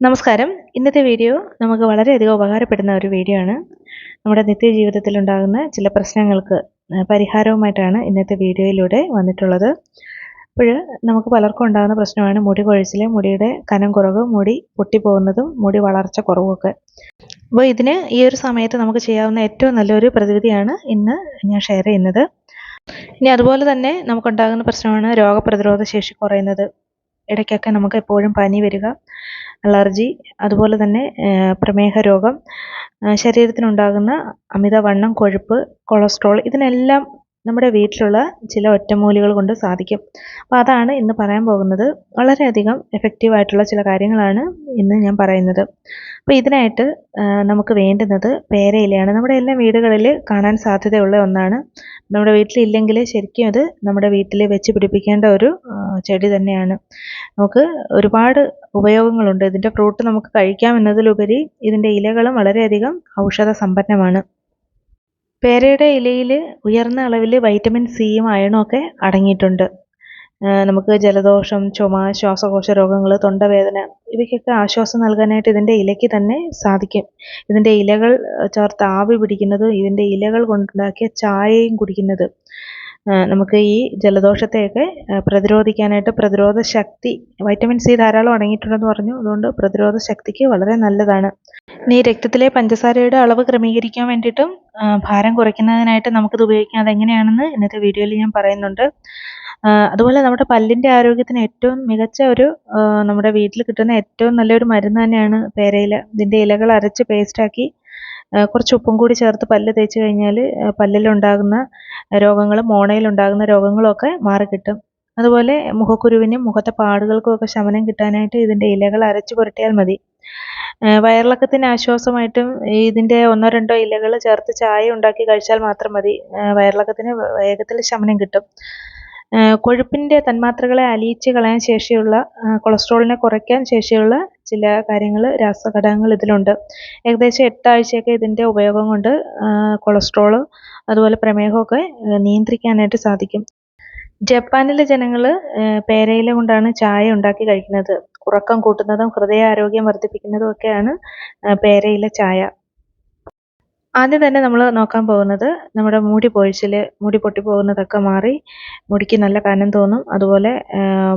നമസ്കാരം. ഇന്നത്തെ വീഡിയോ നമുക്ക് വളരെയധികം ഉപകാരപ്പെടുന്ന ഒരു വീഡിയോ ആണ്. നമ്മുടെ നിത്യജീവിതത്തിൽ ഉണ്ടാകുന്ന ചില പ്രശ്നങ്ങൾക്ക് പരിഹാരവുമായിട്ടാണ് ഇന്നത്തെ വീഡിയോയിലൂടെ വന്നിട്ടുള്ളത്. അപ്പോൾ നമുക്ക് പലർക്കും ഉണ്ടാകുന്ന പ്രശ്നമാണ് മുടി കൊഴിച്ചിൽ മുടിയുടെ കനം കുറവ് മുടി പൊട്ടിപ്പോകുന്നതും മുടി വളർച്ച കുറവുമൊക്കെ അപ്പോൾ ഇതിന് ഈ ഒരു സമയത്ത് നമുക്ക് ചെയ്യാവുന്ന ഏറ്റവും നല്ലൊരു പ്രതിവിധിയാണ് ഇന്ന് ഞാൻ ഷെയർ ചെയ്യുന്നത്. ഇനി അതുപോലെ തന്നെ നമുക്കുണ്ടാകുന്ന പ്രശ്നമാണ് രോഗപ്രതിരോധ ശേഷി കുറയുന്നത്. ഇടയ്ക്കൊക്കെ നമുക്ക് എപ്പോഴും പനി വരിക അലർജി അതുപോലെ തന്നെ പ്രമേഹ രോഗം ശരീരത്തിനുണ്ടാകുന്ന അമിതവണ്ണം കൊഴുപ്പ് കൊളസ്ട്രോൾ ഇതിനെല്ലാം നമ്മുടെ വീട്ടിലുള്ള ചില ഒറ്റമൂലികൾ കൊണ്ട് സാധിക്കും. അപ്പോൾ അതാണ് ഇന്ന് പറയാൻ പോകുന്നത്. വളരെയധികം എഫക്റ്റീവ് ആയിട്ടുള്ള ചില കാര്യങ്ങളാണ് ഇന്ന് ഞാൻ പറയുന്നത്. അപ്പോൾ ഇതിനായിട്ട് നമുക്ക് വേണ്ടുന്നത് പേരയിലയാണ്. നമ്മുടെ എല്ലാ വീടുകളിൽ കാണാൻ സാധ്യതയുള്ള ഒന്നാണ്. നമ്മുടെ വീട്ടിലില്ലെങ്കിൽ ശരിക്കും അത് നമ്മുടെ വീട്ടിൽ വെച്ച് പിടിപ്പിക്കേണ്ട ഒരു ചെടി തന്നെയാണ്. നമുക്ക് ഒരുപാട് ഉപയോഗങ്ങളുണ്ട്. ഇതിന്റെ ഫ്രൂട്ട് നമുക്ക് കഴിക്കാം എന്നതിലുപരി ഇതിന്റെ ഇലകളും വളരെയധികം ഔഷധ സമ്പന്നമാണ് പേരയുടെ ഇലയിൽ ഉയർന്ന അളവിൽ വൈറ്റമിൻ സിയും അയണും ഒക്കെ അടങ്ങിയിട്ടുണ്ട്. നമുക്ക് ജലദോഷം ചുമ ശ്വാസകോശ രോഗങ്ങൾ തൊണ്ടവേദന ഇവയ്ക്കൊക്കെ ആശ്വാസം നൽകാനായിട്ട് ഇതിന്റെ ഇലയ്ക്ക് തന്നെ സാധിക്കും. ഇതിന്റെ ഇലകൾ ചേർത്ത് ആവി പിടിക്കുന്നതും ഇതിന്റെ ഇലകൾ കൊണ്ടുണ്ടാക്കിയ ചായയും കുടിക്കുന്നത്. നമുക്ക് ഈ ജലദോഷത്തെയൊക്കെ പ്രതിരോധിക്കാനായിട്ട് പ്രതിരോധ ശക്തി വൈറ്റമിൻ സി ധാരാളം അടങ്ങിയിട്ടുണ്ടെന്ന് പറഞ്ഞു. അതുകൊണ്ട് പ്രതിരോധ ശക്തിക്ക് വളരെ നല്ലതാണ്. ഇനി രക്തത്തിലെ പഞ്ചസാരയുടെ അളവ് ക്രമീകരിക്കാൻ വേണ്ടിയിട്ടും ഭാരം കുറയ്ക്കുന്നതിനായിട്ട് നമുക്കിത് ഉപയോഗിക്കാം. അതെങ്ങനെയാണെന്ന് ഇന്നത്തെ വീഡിയോയിൽ ഞാൻ പറയുന്നുണ്ട്. അതുപോലെ നമ്മുടെ പല്ലിന്റെ ആരോഗ്യത്തിന് ഏറ്റവും മികച്ച ഒരു നമ്മുടെ വീട്ടിൽ കിട്ടുന്ന ഏറ്റവും നല്ലൊരു മരുന്ന് തന്നെയാണ് പേരയില. ഇതിന്റെ ഇലകൾ അരച്ച് പേസ്റ്റാക്കി കുറച്ച് ഉപ്പും കൂടി ചേർത്ത് പല്ല് തേച്ച് കഴിഞ്ഞാൽ പല്ലിലുണ്ടാകുന്ന രോഗങ്ങളും മോണയിലുണ്ടാകുന്ന രോഗങ്ങളൊക്കെ മാറിക്കിട്ടും. അതുപോലെ മുഖക്കുരുവിനും മുഖത്തെ പാടുകൾക്കും ഒക്കെ ശമനം കിട്ടാനായിട്ട് ഇതിന്റെ ഇലകൾ അരച്ച് പുരട്ടിയാൽ മതി. വയറിളക്കത്തിന് ആശ്വാസമായിട്ടും ഇതിന്റെ ഒന്നോ രണ്ടോ ഇലകൾ ചേർത്ത് ചായ ഉണ്ടാക്കി കഴിച്ചാൽ മാത്രം മതി. വയറിളക്കത്തിന് വേഗത്തിൽ ശമനം കിട്ടും. കൊഴുപ്പിന്റെ തന്മാത്രകളെ അലിയിച്ച് കളയാൻ ശേഷിയുള്ള കൊളസ്ട്രോളിനെ കുറയ്ക്കാൻ ശേഷിയുള്ള ചില കാര്യങ്ങൾ രാസഘടകങ്ങൾ ഇതിലുണ്ട്. ഏകദേശം എട്ടാഴ്ചയൊക്കെ ഇതിന്റെ ഉപയോഗം കൊണ്ട് കൊളസ്ട്രോൾ അതുപോലെ പ്രമേഹമൊക്കെ നിയന്ത്രിക്കാനായിട്ട് സാധിക്കും. ജപ്പാനിലെ ജനങ്ങൾ പേരയില കൊണ്ടാണ് ചായ ഉണ്ടാക്കി കഴിക്കുന്നത്. ഉറക്കം കൂട്ടുന്നതും ഹൃദയാരോഗ്യം വർദ്ധിപ്പിക്കുന്നതും ഒക്കെയാണ് പേരയില ചായ. ആദ്യം തന്നെ നമ്മൾ നോക്കാൻ പോകുന്നത് നമ്മുടെ മുടി പൊഴിച്ചിൽ മുടി പൊട്ടിപ്പോകുന്നതൊക്കെ മാറി മുടിക്ക് നല്ല കനം തോന്നും. അതുപോലെ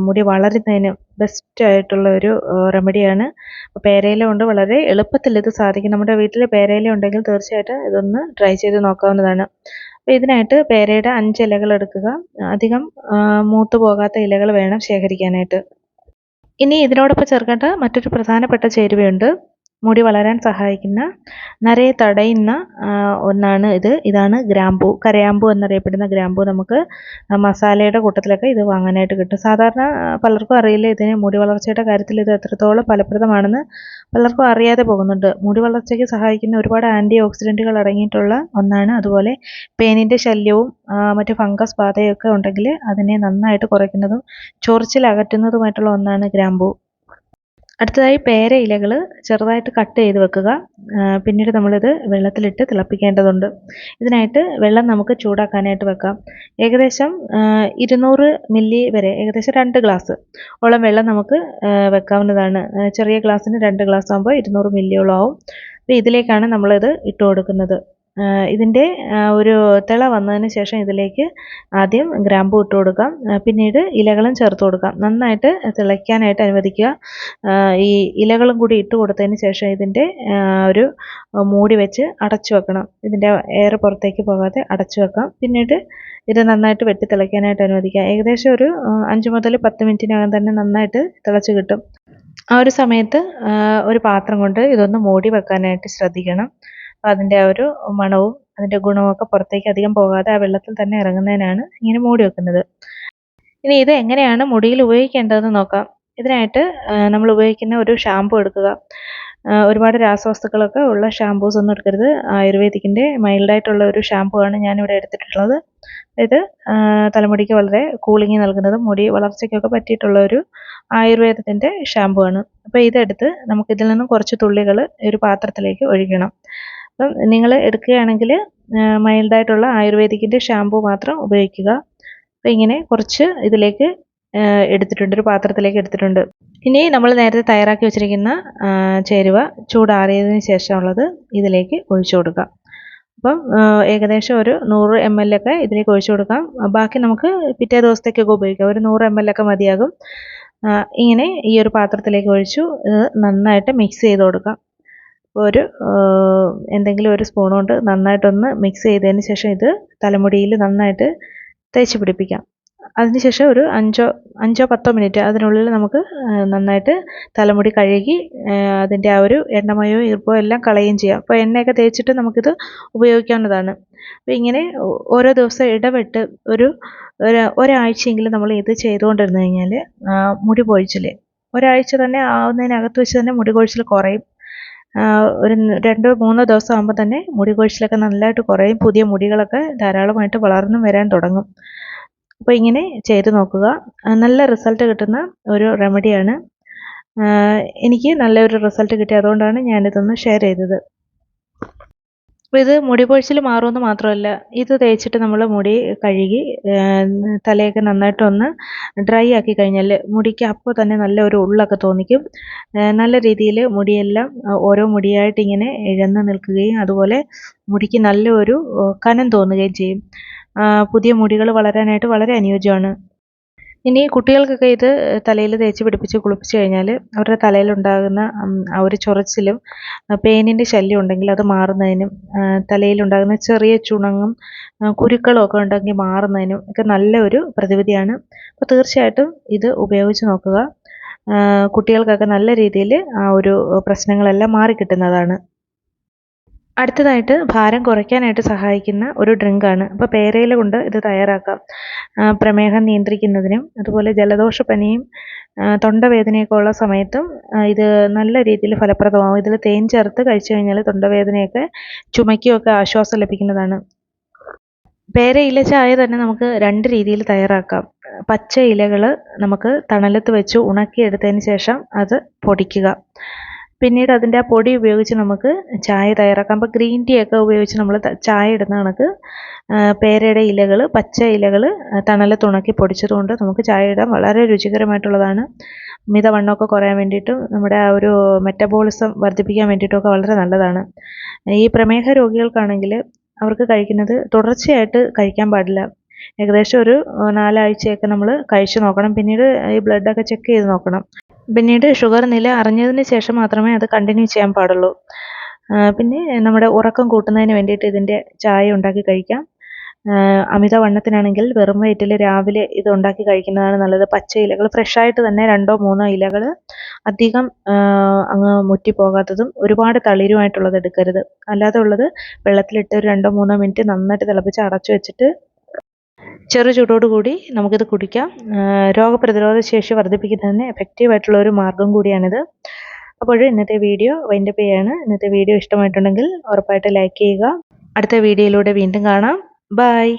മുടി വളരുന്നതിന് ബെസ്റ്റ് ആയിട്ടുള്ള ഒരു റെമഡിയാണ് പേരയില കൊണ്ട് വളരെ എളുപ്പത്തിൽ ഇത് സാധിക്കും. നമ്മുടെ വീട്ടിൽ പേരയില ഉണ്ടെങ്കിൽ തീർച്ചയായിട്ടും ഇതൊന്ന് ട്രൈ ചെയ്ത് നോക്കാവുന്നതാണ്. അപ്പോൾ ഇതിനായിട്ട് പേരയുടെ അഞ്ച് ഇലകൾ എടുക്കുക. അധികം മൂത്തു പോകാത്ത ഇലകൾ വേണം ശേഖരിക്കാനായിട്ട്. ഇനി ഇതിനോടൊപ്പം ചേർക്കേണ്ട മറ്റൊരു പ്രധാനപ്പെട്ട ചേരുവയുണ്ട്. മുടി വളരാൻ സഹായിക്കുന്ന നരയെ തടയുന്ന ഒന്നാണ് ഇത്. ഇതാണ് ഗ്രാമ്പൂ. കരയാമ്പൂ എന്നറിയപ്പെടുന്ന ഗ്രാമ്പൂ നമുക്ക് മസാലയുടെ കൂട്ടത്തിലൊക്കെ ഇത് വാങ്ങാനായിട്ട് കിട്ടും. സാധാരണ പലർക്കും അറിയില്ല ഇതിന് മുടി വളർച്ചയുടെ കാര്യത്തിൽ ഇത് എത്രത്തോളം ഫലപ്രദമാണെന്ന്. പലർക്കും അറിയാതെ പോകുന്നുണ്ട്. മുടി വളർച്ചയ്ക്ക് സഹായിക്കുന്ന ഒരുപാട് ആന്റി ഓക്സിഡന്റുകൾ അടങ്ങിയിട്ടുള്ള ഒന്നാണ്. അതുപോലെ പേനിന്റെ ശല്യവും മറ്റു മറ്റ് ഫംഗസ് ബാധയൊക്കെ ഉണ്ടെങ്കിൽ അതിനെ നന്നായിട്ട് കുറയ്ക്കുന്നതും ചൊറിച്ചിൽ അകറ്റുന്നതുമായിട്ടുള്ള ഒന്നാണ് ഗ്രാമ്പൂ. അടുത്തതായി പേര ഇലകൾ ചെറുതായിട്ട് കട്ട് ചെയ്ത് വെക്കുക. പിന്നീട് നമ്മളിത് വെള്ളത്തിലിട്ട് തിളപ്പിക്കേണ്ടതുണ്ട്. ഇതിനായിട്ട് വെള്ളം നമുക്ക് ചൂടാക്കാനായിട്ട് വെക്കാം. ഏകദേശം ഇരുന്നൂറ് മില്ലി വരെ ഏകദേശം രണ്ട് ഗ്ലാസ് ഓളം വെള്ളം നമുക്ക് വെക്കാവുന്നതാണ്. ചെറിയ ഗ്ലാസ്സിന് രണ്ട് ഗ്ലാസ് ആകുമ്പോൾ ഇരുന്നൂറ് മില്ലിയോളം ആവും. അപ്പോൾ ഇതിലേക്കാണ് നമ്മളിത് ഇട്ട് കൊടുക്കുന്നത്. ഇതിന്റെ ഒരു തിള വന്നതിന് ശേഷം ഇതിലേക്ക് ആദ്യം ഗ്രാമ്പൂ ഇട്ട് കൊടുക്കാം. പിന്നീട് ഇലകളും ചേർത്ത് കൊടുക്കാം. നന്നായിട്ട് തിളയ്ക്കാനായിട്ട് അനുവദിക്കുക. ഈ ഇലകളും കൂടി ഇട്ട് കൊടുത്തതിന് ശേഷം ഇതിന്റെ ഒരു മൂടി വെച്ച് അടച്ചു വെക്കണം. ഇതിന്റെ എയർ പുറത്തേക്ക് പോകാതെ അടച്ചു വെക്കാം. പിന്നീട് ഇത് നന്നായിട്ട് വെട്ടി തിളയ്ക്കാനായിട്ട് അനുവദിക്കുക. ഏകദേശം ഒരു അഞ്ച് മുതൽ പത്ത് മിനിറ്റിനകം തന്നെ നന്നായിട്ട് തിളച്ച് കിട്ടും. ആ ഒരു സമയത്ത് ഒരു പാത്രം കൊണ്ട് ഇതൊന്ന് മൂടി വെക്കാനായിട്ട് ശ്രദ്ധിക്കണം. അതിന്റെ ആ ഒരു മണവും അതിന്റെ ഗുണമൊക്കെ പുറത്തേക്ക് അധികം പോകാതെ ആ വെള്ളത്തിൽ തന്നെ ഇറങ്ങുന്നതിനാണ് ഇങ്ങനെ മൂടി വെക്കുന്നത്. ഇനി ഇത് എങ്ങനെയാണ് മുടിയിൽ ഉപയോഗിക്കേണ്ടതെന്ന് നോക്കാം. ഇതിനായിട്ട് നമ്മൾ ഉപയോഗിക്കുന്ന ഒരു ഷാമ്പു എടുക്കുക. ഒരുപാട് രാസവസ്തുക്കളൊക്കെ ഉള്ള ഷാമ്പൂസ് ഒന്നും എടുക്കരുത്. ആയുർവേദിക്കിന്റെ മൈൽഡായിട്ടുള്ള ഒരു ഷാമ്പു ആണ് ഞാനിവിടെ എടുത്തിട്ടുള്ളത്. ഇത് തലമുടിക്ക് വളരെ കൂളിംഗ് നൽകുന്നതും മുടി വളർച്ചയ്ക്കൊക്കെ പറ്റിയിട്ടുള്ള ഒരു ആയുർവേദത്തിന്റെ ഷാമ്പു ആണ്. അപ്പോൾ ഇതെടുത്ത് നമുക്കിതിൽ നിന്നും കുറച്ച് തുള്ളികൾ ഒരു പാത്രത്തിലേക്ക് ഒഴിക്കണം. അപ്പം നിങ്ങൾ എടുക്കുകയാണെങ്കിൽ മൈൽഡായിട്ടുള്ള ആയുർവേദിക്കിന്റെ ഷാമ്പു മാത്രം ഉപയോഗിക്കുക. അപ്പോൾ ഇങ്ങനെ കുറച്ച് ഇതിലേക്ക് എടുത്തിട്ടുണ്ട് ഒരു പാത്രത്തിലേക്ക് എടുത്തിട്ടുണ്ട്. ഇനി നമ്മൾ നേരത്തെ തയ്യാറാക്കി വെച്ചിരിക്കുന്ന ചേരുവ ചൂടാറിയതിന് ശേഷമുള്ളത് ഇതിലേക്ക് ഒഴിച്ചു കൊടുക്കാം. അപ്പം ഏകദേശം ഒരു നൂറ് എം എൽ ഒക്കെ ഇതിലേക്ക് ഒഴിച്ചു കൊടുക്കാം. ബാക്കി നമുക്ക് പിറ്റേ ദിവസത്തേക്കൊക്കെ ഉപയോഗിക്കാം. ഒരു നൂറ് എം എൽ ഒക്കെ മതിയാകും. ഇങ്ങനെ ഈ ഒരു പാത്രത്തിലേക്ക് ഒഴിച്ചു ഇത് നന്നായിട്ട് മിക്സ് ചെയ്ത് കൊടുക്കാം. ഒരു എന്തെങ്കിലും ഒരു സ്പൂൺ കൊണ്ട് നന്നായിട്ടൊന്ന് മിക്സ് ചെയ്തതിന് ശേഷം ഇത് തലമുടിയിൽ നന്നായിട്ട് തേച്ച് പിടിപ്പിക്കാം. അതിനുശേഷം ഒരു അഞ്ചോ അഞ്ചോ പത്തോ മിനിറ്റ് അതിനുള്ളിൽ നമുക്ക് നന്നായിട്ട് തലമുടി കഴുകി അതിന്റെ ആ ഒരു എണ്ണമയോ ഈർപ്പോ എല്ലാം കളയുകയും ചെയ്യാം. അപ്പോൾ എണ്ണയൊക്കെ തേച്ചിട്ട് നമുക്കിത് ഉപയോഗിക്കാവുന്നതാണ്. അപ്പോൾ ഇങ്ങനെ ഓരോ ദിവസം ഇടവിട്ട് ഒരു ഒരു ഒരാഴ്ചയെങ്കിലും നമ്മൾ ഇത് ചെയ്തുകൊണ്ടിരുന്നു കഴിഞ്ഞാൽ മുടി പൊഴിച്ചിൽ ഒരാഴ്ച തന്നെ ആവുന്നതിനകത്ത് വെച്ച് തന്നെ മുടി കൊഴിച്ചിൽ കുറയും. ഒരു രണ്ടോ മൂന്നോ ദിവസം ആകുമ്പോൾ തന്നെ മുടി കൊഴിച്ചിലൊക്കെ നല്ലതായിട്ട് കുറയും. പുതിയ മുടികളൊക്കെ ധാരാളമായിട്ട് വളർന്നു വരാൻ തുടങ്ങും. അപ്പോൾ ഇങ്ങനെ ചെയ്ത് നോക്കുക. നല്ല റിസൾട്ട് കിട്ടുന്ന ഒരു റെമഡിയാണ്. എനിക്ക് നല്ലൊരു റിസൾട്ട് കിട്ടി. അതുകൊണ്ടാണ് ഞാനിതൊന്ന് ഷെയർ ചെയ്തത്. അപ്പോൾ ഇത് മുടി പൊഴിച്ചിൽ മാറുമെന്ന് മാത്രമല്ല ഇത് തേച്ചിട്ട് നമ്മൾ മുടി കഴുകി തലയൊക്കെ നന്നായിട്ടൊന്ന് ഡ്രൈ ആക്കി കഴിഞ്ഞാൽ മുടിക്ക് അപ്പോൾ തന്നെ നല്ല ഒരു ഉള്ളൊക്കെ തോന്നിക്കും. നല്ല രീതിയിൽ മുടിയെല്ലാം ഓരോ മുടിയായിട്ട് ഇങ്ങനെ ഇഴന്ന് നിൽക്കുകയും അതുപോലെ മുടിക്ക് നല്ല ഒരു കനം തോന്നുകയും ചെയ്യും. പുതിയ മുടികൾ വളരാനായിട്ട് വളരെ അനുയോജ്യമാണ്. ഇനി കുട്ടികൾക്കൊക്കെ ഇത് തലയിൽ തേച്ച് പിടിപ്പിച്ച് കുളിപ്പിച്ച് കഴിഞ്ഞാൽ അവരുടെ തലയിൽ ഉണ്ടാകുന്ന ആ ഒരു ചൊറിച്ചിലും പെയിനിന്റെ ശല്യം ഉണ്ടെങ്കിൽ അത് മാറുന്നതിനും തലയിൽ ഉണ്ടാകുന്ന ചെറിയ ചുണങ്ങും കുരുക്കളും ഒക്കെ ഉണ്ടെങ്കിൽ മാറുന്നതിനും ഒക്കെ നല്ലൊരു പ്രതിവിധിയാണ്. അപ്പോൾ തീർച്ചയായിട്ടും ഇത് ഉപയോഗിച്ച് നോക്കുക. കുട്ടികൾക്കൊക്കെ നല്ല രീതിയിൽ ആ ഒരു പ്രശ്നങ്ങളെല്ലാം മാറിക്കിട്ടുന്നതാണ്. അടുത്തതായിട്ട് ഭാരം കുറയ്ക്കാനായിട്ട് സഹായിക്കുന്ന ഒരു ഡ്രിങ്കാണ്. അപ്പോൾ പേരയില കൊണ്ട് ഇത് തയ്യാറാക്കാം. പ്രമേഹം നിയന്ത്രിക്കുന്നതിനും അതുപോലെ ജലദോഷപ്പനിയും തൊണ്ടവേദനയൊക്കെ ഉള്ള സമയത്തും ഇത് നല്ല രീതിയിൽ ഫലപ്രദമാകും ഇതിൽ തേൻ ചേർത്ത് കഴിച്ചു കഴിഞ്ഞാൽ തൊണ്ടവേദനയൊക്കെ ചുമയ്ക്കുമൊക്കെ ആശ്വാസം ലഭിക്കുന്നതാണ്. പേരയില ചായ തന്നെ നമുക്ക് രണ്ട് രീതിയിൽ തയ്യാറാക്കാം. പച്ച ഇലകൾ നമുക്ക് തണലത്ത് വെച്ച് ഉണക്കിയെടുത്തതിന് ശേഷം അത് പൊടിക്കുക. പിന്നീട് അതിന്റെ ആ പൊടി ഉപയോഗിച്ച് നമുക്ക് ചായ തയ്യാറാക്കാം. അപ്പോൾ ഗ്രീൻ ടീ ഒക്കെ ഉപയോഗിച്ച് നമ്മൾ ചായ ഇടുന്ന കണക്ക് പേരയുടെ ഇലകൾ പച്ച ഇലകൾ തണലത്ത് ഉണക്കി പൊടിച്ചതുകൊണ്ട് നമുക്ക് ചായ ഇടാൻ വളരെ രുചികരമായിട്ടുള്ളതാണ്. മിതവണ്ണമൊക്കെ കുറയാൻ വേണ്ടിയിട്ടും നമ്മുടെ ആ ഒരു മെറ്റബോളിസം വർദ്ധിപ്പിക്കാൻ വേണ്ടിയിട്ടുമൊക്കെ വളരെ നല്ലതാണ്. ഈ പ്രമേഹ രോഗികൾക്കാണെങ്കിൽ അവർക്ക് കഴിക്കുന്നത് തുടർച്ചയായിട്ട് കഴിക്കാൻ പാടില്ല. ഏകദേശം ഒരു നാലാഴ്ചയൊക്കെ നമ്മൾ കഴിച്ചു നോക്കണം. പിന്നീട് ഈ ബ്ലഡൊക്കെ ചെക്ക് ചെയ്ത് നോക്കണം. പിന്നീട് ഷുഗർ നില അറിഞ്ഞതിന് ശേഷം മാത്രമേ അത് കണ്ടിന്യൂ ചെയ്യാൻ പാടുള്ളൂ. പിന്നെ നമ്മുടെ ഉറക്കം കൂട്ടുന്നതിന് വേണ്ടിയിട്ട് ഇതിന്റെ ചായ ഉണ്ടാക്കി കഴിക്കാം. അമിത അമിതവണ്ണത്തിനാണെങ്കിൽ വെറും വയറ്റിൽ രാവിലെ ഇത് ഉണ്ടാക്കി കഴിക്കുന്നതാണ് നല്ലത്. പച്ച ഇലകൾ ഫ്രഷായിട്ട് തന്നെ രണ്ടോ മൂന്നോ ഇലകൾ അധികം അങ്ങ് മുറ്റിപ്പോകാത്തതും ഒരുപാട് തളിരുമായിട്ടുള്ളത് എടുക്കരുത്. അല്ലാതെ ഉള്ളത് വെള്ളത്തിലിട്ട് ഒരു രണ്ടോ മൂന്നോ മിനിറ്റ് നന്നായിട്ട് തിളപ്പിച്ച് അടച്ചു വെച്ചിട്ട് ചെറു ചൂടോടുകൂടി നമുക്കിത് കുടിക്കാം. രോഗപ്രതിരോധ ശേഷി വർദ്ധിപ്പിക്കുന്നതിന് എഫക്റ്റീവ് ആയിട്ടുള്ള ഒരു മാർഗം കൂടിയാണിത്. അപ്പോൾ ഇന്നത്തെ വീഡിയോ വൈൻഡപ്പ് ചെയ്യാണ് ഇന്നത്തെ വീഡിയോ ഇഷ്ടമായിട്ടുണ്ടെങ്കിൽ ഉറപ്പായിട്ട് ലൈക്ക് ചെയ്യുക. അടുത്ത വീഡിയോയിലൂടെ വീണ്ടും കാണാം. ബൈ